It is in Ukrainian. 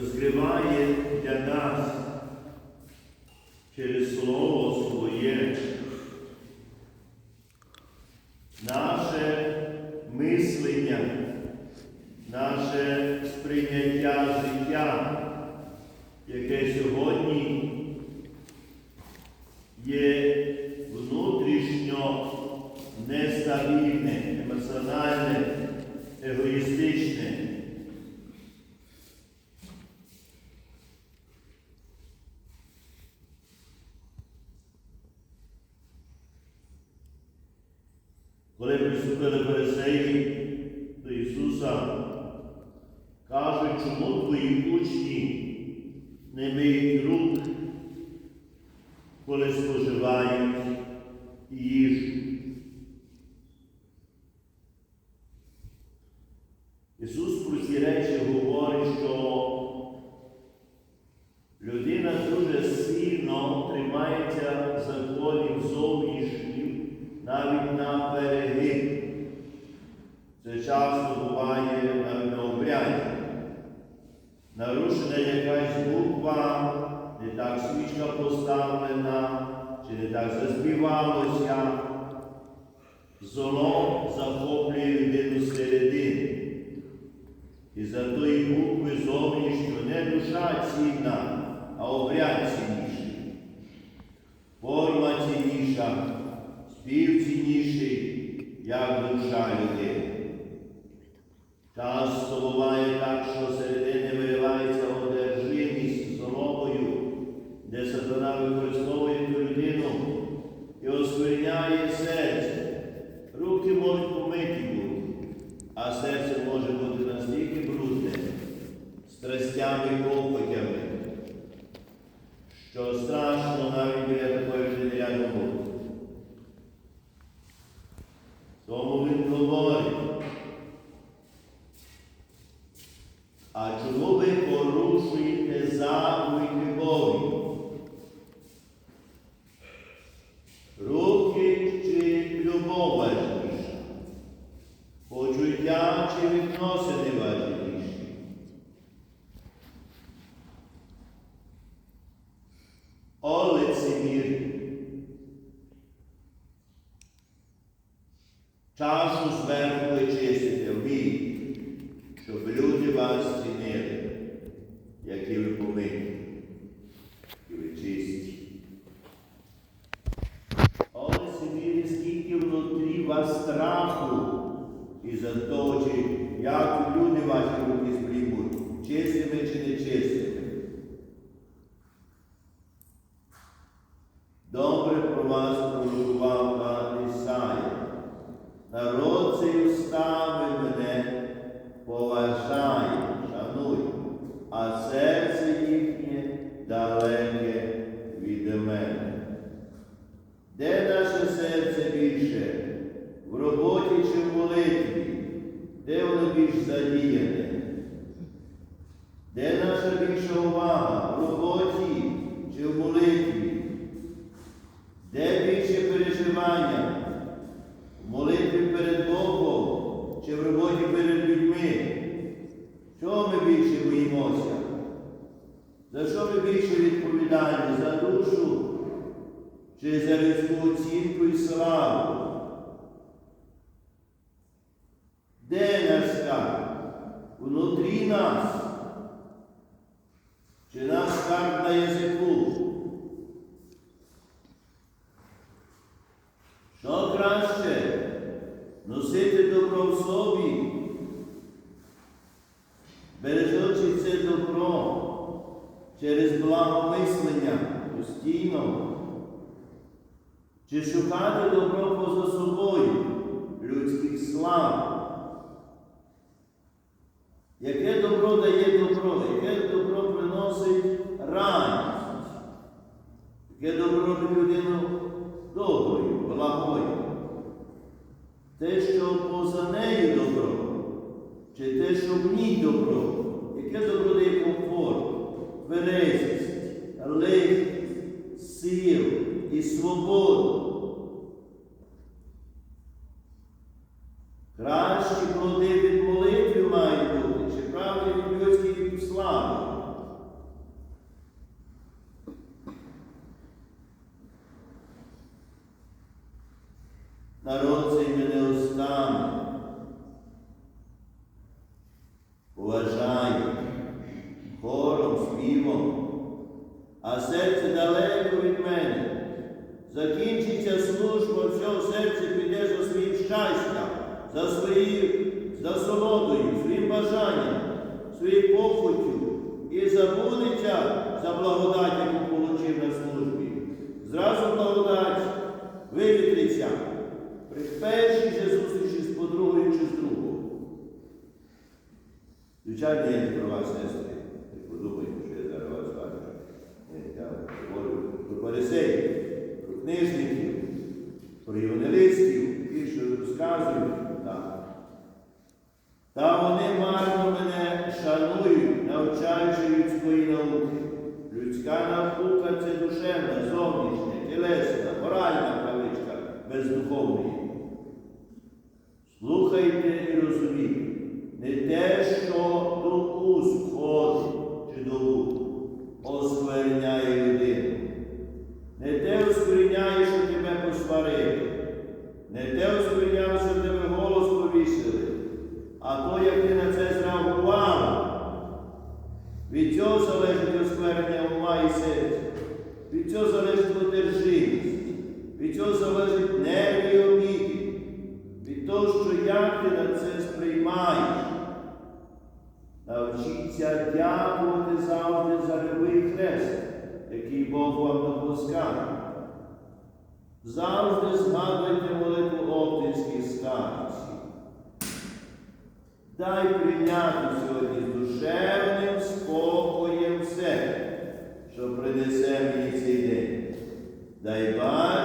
розкриває для нас через Слово Своє. Наше мислення, наше сприйняття життя, яке сьогодні Коли приступили фарисеї до Ісуса, кажуть, чому твої учні не миють рук, коли споживають їжу. Ісус про ці речі говорить, що не так заспівалося. Золо захоплює людину зсередини. І за тої букви зовнішньо не душа цінна, а обряд цінніший. Форма цінніша, спів цінніший, як душа людини. Часто буває так, що середини виривається одержимість злобою, де сатана використовує ту людину і оскверняє серце. Руки можуть помиті бути, а серце може бути настільки брудне, і що страшно навіть біля такої людини рядом бути. Тому він говорить. А чому ви порушуєте заповіді любові? І того, чи як люди ваші руки сприймуть, чистими чи нечистими. Добре про вас пророкував пан Ісая. Народ цей устами мене поважає, шанує, а серце їхнє далеке від мене. Де наше серце більше? В роботі чи в молитві? Де воно більш задіяне? Де наша більша увага? В роботі чи в молитві? Де більше переживання? В молитві перед Богом чи в роботі перед людьми? Чого ми більше боїмося? За що ми більше відповідальні? За душу чи за людську оцінку і славу? Де наш? Внутрі нас? Чи наш скарб на язику? Що краще? Носити добро в собі, бережучи це добро через благомислення постійно, чи шукати добро поза собою людських слав. Яке добро дає добро, яке добро приносить радість, яке добро робить людину доброю, благою. Те, що поза нею добро, чи те, що в ній добро, яке добро дає комфорт, тверезість, легкість, силу і свободу. Серце далеко від мене. Закінчиться служба, все в серце піде за своїм щастям, за своєю насолодою, своїм бажанням, своєю похотю і забудеться за благодать, яку получив на службі. Зразу благодать вивітриться при першій же зустрічі з подругою чи з другом. Звичайно, я не про вас. Не подумайте, що я зараз вас бачу. Ні, Я говорю про фарисеїв, про книжників, про євангелистів, ті, що розказують. Так. Та вони марно мене шанують, навчаючи людської науки. Людська наука це душевна, зовнішня, тілесна, моральна кавичка, бездуховної. Слухайте і розумійте, не те, що до уст входить чи до вух, оскверняє людину. Не те оскверняє, що тебе посварили, не те оскверняє, що тебе голос повісили, а то, як ти на це зреагував. Від залежить осквернення ума і серця. Від цього залежить одержимість. Від цього залежить нерві обіди. Від того, що як ти на це сприймаєш. Навчіться дякувати завжди за любий хрест, який Бог вам допускає. Завжди згадуйте молитву оптинських скарбців. Дай прийняти сьогодні з душевним this MDC day. they body